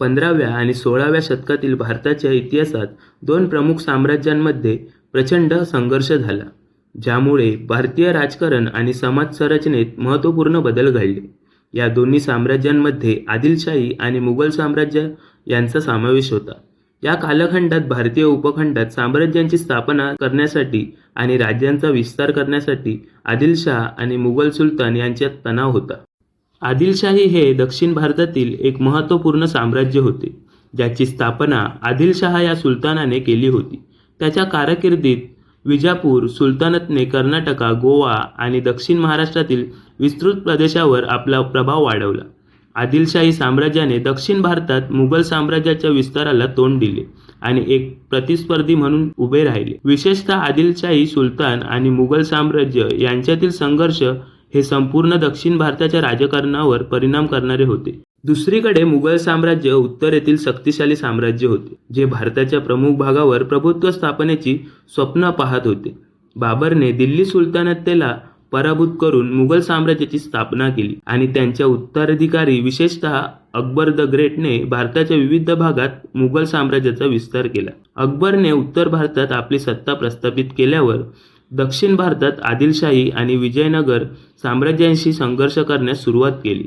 पंधराव्या आणि सोळाव्या शतकातील भारताच्या इतिहासात दोन प्रमुख साम्राज्यांमध्ये प्रचंड संघर्ष झाला ज्यामुळे भारतीय राजकारण आणि समाज संरचनेत महत्त्वपूर्ण बदल घडले. या दोन्ही साम्राज्यांमध्ये आदिलशाही आणि मुघल साम्राज्य यांचा समावेश होता. या कालखंडात भारतीय उपखंडात साम्राज्यांची स्थापना करण्यासाठी आणि राज्यांचा विस्तार करण्यासाठी आदिलशाह आणि मुघल सुलतान यांच्यात तणाव होता. आदिलशाही हे दक्षिण भारतातील एक महत्त्वपूर्ण साम्राज्य होते ज्याची स्थापना आदिलशहा या सुलतानाने केली होती. त्याच्या कारकिर्दीत विजापूर सुलतानतने कर्नाटका गोवा आणि दक्षिण महाराष्ट्रातील विस्तृत प्रदेशावर आपला प्रभाव वाढवला. आदिलशाही साम्राज्याने दक्षिण भारतात मुघल साम्राज्याच्या विस्ताराला तोंड दिले आणि एक प्रतिस्पर्धी म्हणून उभे राहिले. विशेषतः आदिलशाही सुलतान आणि मुघल साम्राज्य यांच्यातील संघर्ष हे संपूर्ण दक्षिण भारताच्या राजकारणावर परिणाम करणारे होते. दुसरीकडे मुघल साम्राज्य उत्तरेतील शक्तिशाली साम्राज्य होते जे भारताच्या प्रमुख भागावर प्रभुत्व स्थापनेची स्वप्न पाहत होते. बाबरने दिल्ली सुलतानतेला पराभूत करून मुघल साम्राज्याची स्थापना केली आणि त्यांच्या उत्तराधिकारी विशेषतः अकबर द ग्रेटने भारताच्या विविध भागात मुघल साम्राज्याचा विस्तार केला. अकबरने उत्तर भारतात आपली सत्ता प्रस्थापित केल्यावर दक्षिण भारतात आदिलशाही आणि विजयनगर साम्राज्यांशी संघर्ष करण्यास सुरुवात केली.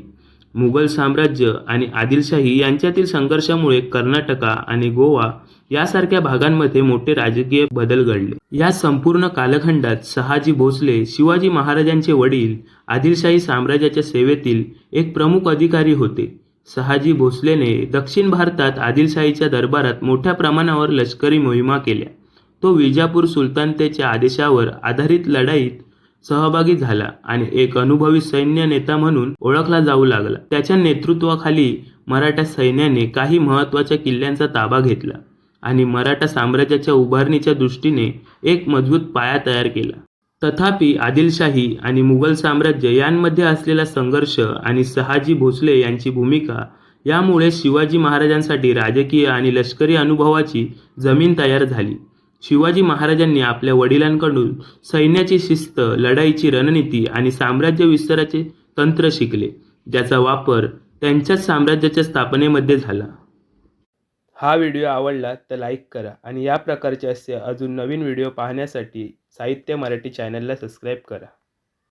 मुघल साम्राज्य आणि आदिलशाही यांच्यातील संघर्षामुळे कर्नाटका आणि गोवा यासारख्या भागांमध्ये मोठे राजकीय बदल घडले. या संपूर्ण कालखंडात शहाजी भोसले शिवाजी महाराजांचे वडील आदिलशाही साम्राज्याच्या सेवेतील एक प्रमुख अधिकारी होते. शहाजी भोसलेने दक्षिण भारतात आदिलशाहीच्या दरबारात मोठ्या प्रमाणावर लष्करी मोहिमा केल्या. तो विजापूर सुलतानतेच्या आदेशावर आधारित लढाईत सहभागी झाला आणि एक अनुभवी सैन्य नेता म्हणून ओळखला जाऊ लागला. त्याच्या नेतृत्वाखाली मराठा सैन्याने काही महत्त्वाच्या किल्ल्यांचा ताबा घेतला आणि मराठा साम्राज्याच्या उभारणीच्या दृष्टीने एक मजबूत पाया तयार केला. तथापि आदिलशाही आणि मुघल साम्राज्य यांमध्ये असलेला संघर्ष आणि सहाजी भोसले यांची भूमिका यामुळे शिवाजी महाराजांसाठी राजकीय आणि लष्करी अनुभवाची जमीन तयार झाली. शिवाजी महाराजांनी आपल्या वडिलांकडून सैन्याची शिस्त लढाईची रणनीती आणि साम्राज्य विस्ताराचे तंत्र शिकले. ज्याचा वापर त्यांच्याच साम्राज्याच्या स्थापनेमध्ये झाला. हा व्हिडिओ आवडला तर लाईक करा आणि या प्रकारचे असे अजून नवीन व्हिडिओ पाहण्यासाठी साहित्य मराठी चॅनलला सबस्क्राईब करा.